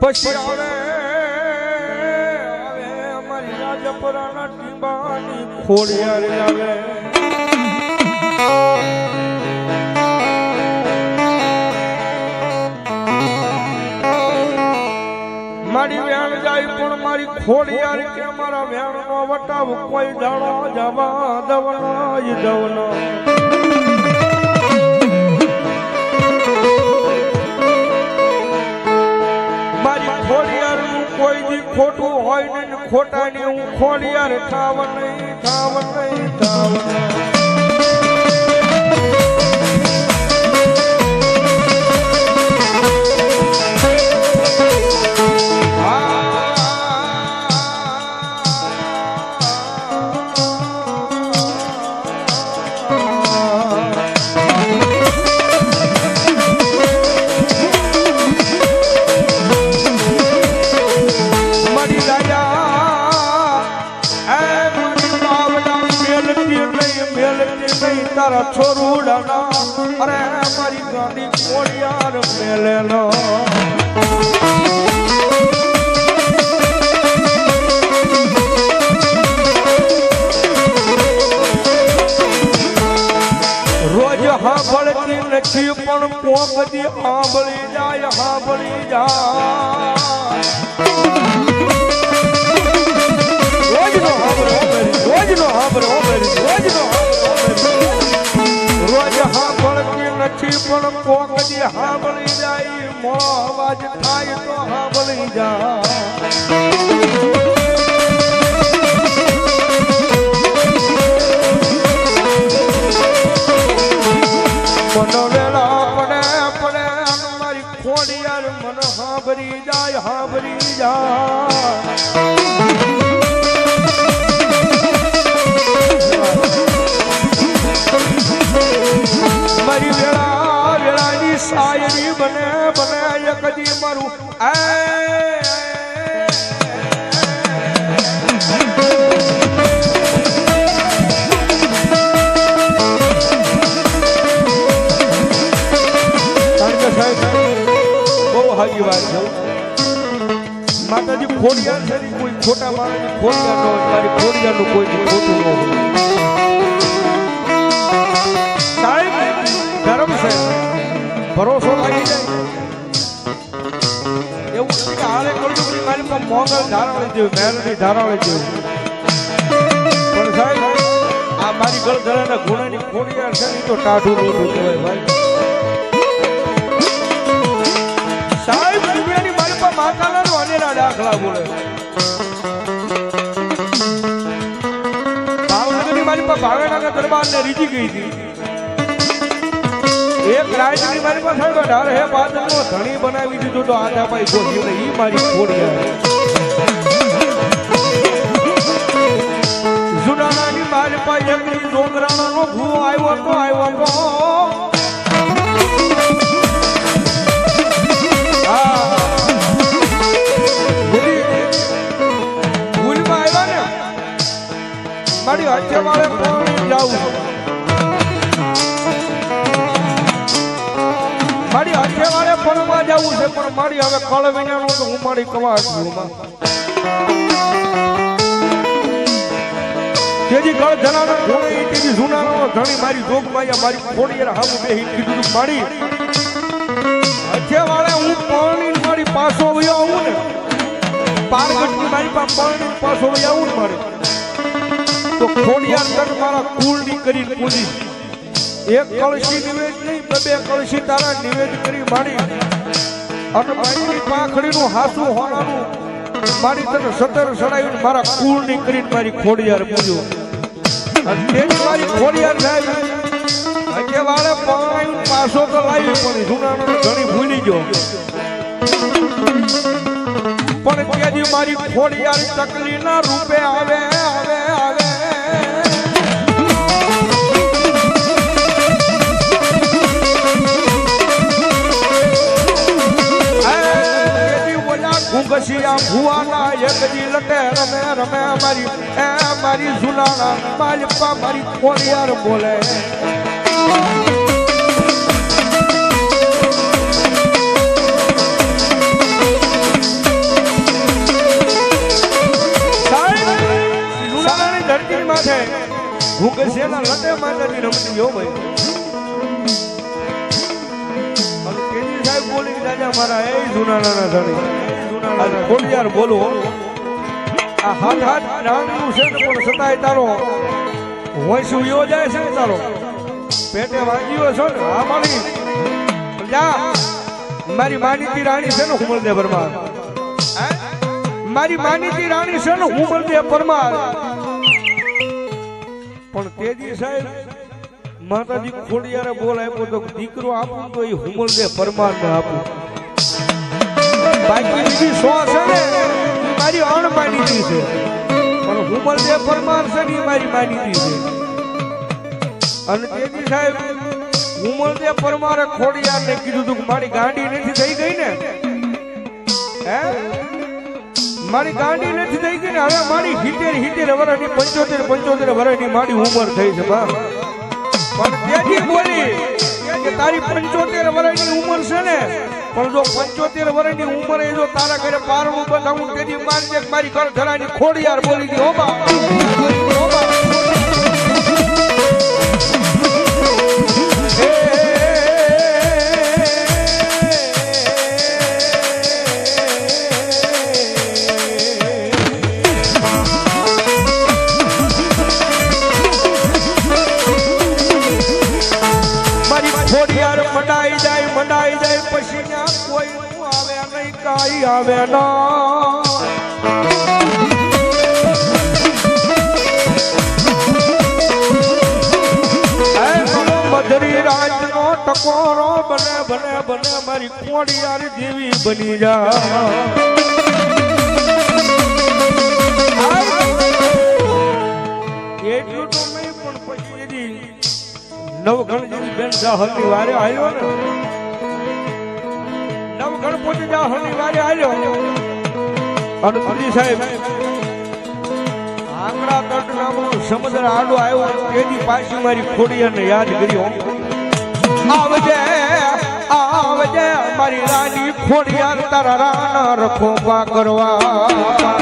પછી આવે. અમારી રાજપરાના ટીંબાની ખોડિયાર આવે. મારી વેણ જાય પણ મારી ખોડિયાર કે મારા વેણ નો વટાવ કોઈ દાડો જવા દવનો દવનો ખોડિયાર કોઈ દી ખોટું હોય ને ખોટા ની હું ખોડિયાર થાવ નહીં થાવ નહીં થાવ નહીં. કોળિયાર મેલેલો રોજ હાંભળતી નથી પણ પોગતી હાંભળી જાય હાંભળી જાય નથી પણ પોગતી હાંભળી જાય, મો અવાજ થાય તો હાંભળી મારી ખોડિયાર મન હાંભરી જાય હાંભરી જાય. શાયરી બને બને, એક મારું. આ છે. માતાજી ને કોઈ ખોટા માણસ ખોડિયાર ન હોય મારી ખોડિયારનું કોઈ ખોટું ન હોય. ભરોસો લાગી જાય એવું નથી કે હાલે કરજો પછી મારી પણ મોગલ ધારાવળી જેવું મહેરની ધારાવળી જેવું. પણ સાહેબ, આ મારી ગળ ધરાના ગુનાની ખોડિયાર છે ને તો ટાઢું રોટું કહેવાય ભાઈ. સાહેબ દુનિયાની મારી પણ માતાના અનેરા દાખલા બોલે. ભાવનગરની મારી પાસે ભાવેનાના દરબારને રીજી ગઈ હતી. એક રાજની મારી પાસે બનાવી દીધો તો આધા પાઈ ગોઠ્યું ને ઈ મારી ખોડિયાર જુનાનાની મારી પાસે એક ડોંગરાનો ભૂ આવ્યો તો આવ્યો પણ મારી હવે કળ વિનાનું તો હું મારી છું તેજી ગળ જનાનો ઘોડે તેજી જૂનાનો ધણી મારી જોગમાયા મારી ખોડીયર હાવ બે બેહી કીધું તું મારી. વાળે હું પાણી મારી પાછો વયો આવું ને, પારગટની મારી પાસે પાણી પાછો વયો આવું ને મારે. તો ખોડિયા તક મારા કુળની કરી પૂજી. એક કળશી નિવેદ નહીં બે કળશી તારા નિવેદ કરી મારી. અને મારી પાંખડીનું હાસું હોનાનું મારી તને સતર સડાવીને મારા કુળની કરીને મારી ખોડિયાર પૂજ્યો. અને મારી ખોડિયાર થાય હજે વાળે પાછો તો લાવી, પણ ઘણી ભૂલી ગયો. પણ ત્યાંથી મારી ખોડિયાર ચકલી ના રૂપે આવે આવે આવે. પછી આ ભુવાના એકજી લટે રમે રમે મારી એ મારી ઝુલાણા પાલપા મારી કોરિયાર બોલે. ધરતી માથે હું કશેલા લટે માતાજી રમતી ગયો ભાઈ. સાહેબ બોલી રાજા મારા, એ જુનાના ધણી. જુનાના ખોડિયાર બોલો. આ હાથ હાથ નાનું છે પણ સતાય તારો. વંશ ઉયો જાય છે તારો. પેટે વાગ્યો છો ને આ મારી જા મારી માનીતી રાણી છે ને હુમલદે પરમાર. હે? મારી માનીતી રાણી છે ને હુમલદે પરમાર. પણ તેજી સાહેબ, માતાજી ખોડિયારે બોલ આપ્યો તો દીકરો આપું તો એ હુમલદે પરમાર ને આપું. બાકી બીજી સો છે ને મારી અણમાનીતી છે. પણ હુમલદે પરમાર છે ને મારી માનીતી છે. અને તેજી સાહેબ ઉમરદે પરમારે ખોડિયાર ને કીધું તું કે મારી ગાડી નથી થઈ ગઈ ને? હે? મારી ગાડી નથી થઈ ગઈ ને હવે મારી હિતેર હિતેર વર્ષની પંચોતેર પંચોતેર વર્ષની મારી ઉંમર થઈ છે બા પણ તેથી બોલી કે તારી પંચોતેર વર્ષની ઉંમર છે ને પણ જો પંચોતેર વર્ષની ઉંમરે જો તારા ઘરે પારણું બતાવું તેથી કે મારી ઘર ધરાની ખોડિયાર બોલી દી, હો બા કાઈ આવે ના. મધરી રાજનો ટકોરો બને બને બને મારી કોડિયાર દેવી બની જા. એટલું તો નહીં, પણ પછી નવઘણ જેવી બેન જાહરની વારે આવ્યો ને. પોતે જાહરની વારે સમુદ્ર આડો આવ્યો તેની પાછી મારી ખોડિયાને યાદ કર્યો. આવજે આવજે, મારી રાની ખોડિયાર તારા રાણ રખો પા કરવા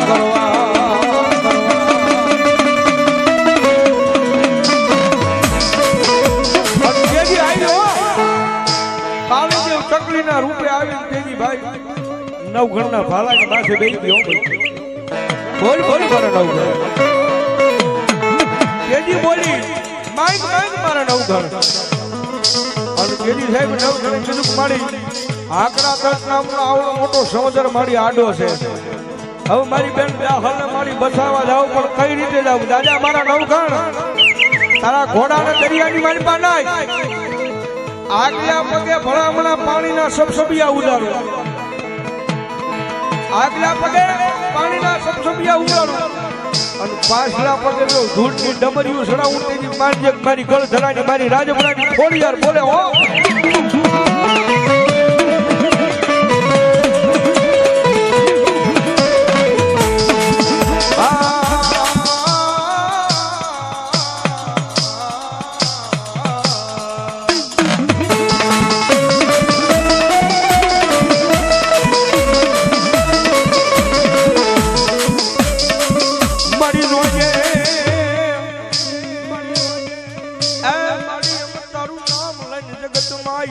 કરવા. નવઘણના ભાલાની પાસે બે ગયો બોલ બોલ મારા નવઘણ તેજી બોલી, માંગ માંગ મારા નવઘણ અને તેજી સાહેબ નવઘણે કીધું કે મારી, આકરા તટ નામનો આવડો મોટો સમુદ્ર મારી આડો છે. હવે મારી બેન બે હલને મારી બસાવા જાવ, પણ કઈ રીતે જાવ? દાદા, મારા નવઘણ તારા ઘોડાને દરિયાની મારી પાસે નાખ આગલા પગે ભલામણા પાણીના સબસબિયા ઉડાડો. આગલા પગે પાણીના સબસબિયા ઉડાડો. અને પાછલા પગે જો ધૂળની ડમરીયું સડાવું તેની માનજે કે મારી ગળ ધરાની મારી રાજપુરાની થોડી યાર બોલે હો.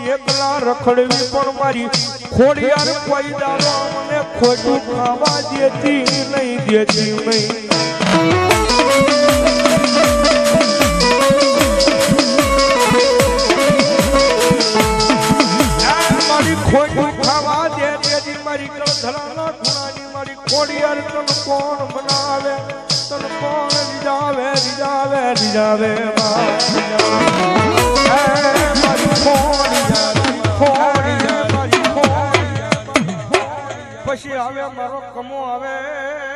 એકલા રખડવી પણ મારી ખોડિયાર કોઈ દારો મને ખોટું ખાવા દેતી નહીં દેતી નહીં. ખોટું ખાવા દે, દેતી મારી ગળધરાના ખૂણાની મારી ખોડિયાર તન કોણ બનાવે તન કોણ રીજાવે રીજાવે રીજાવે ખોડિયાર પછી આવે મારો કમો આવે.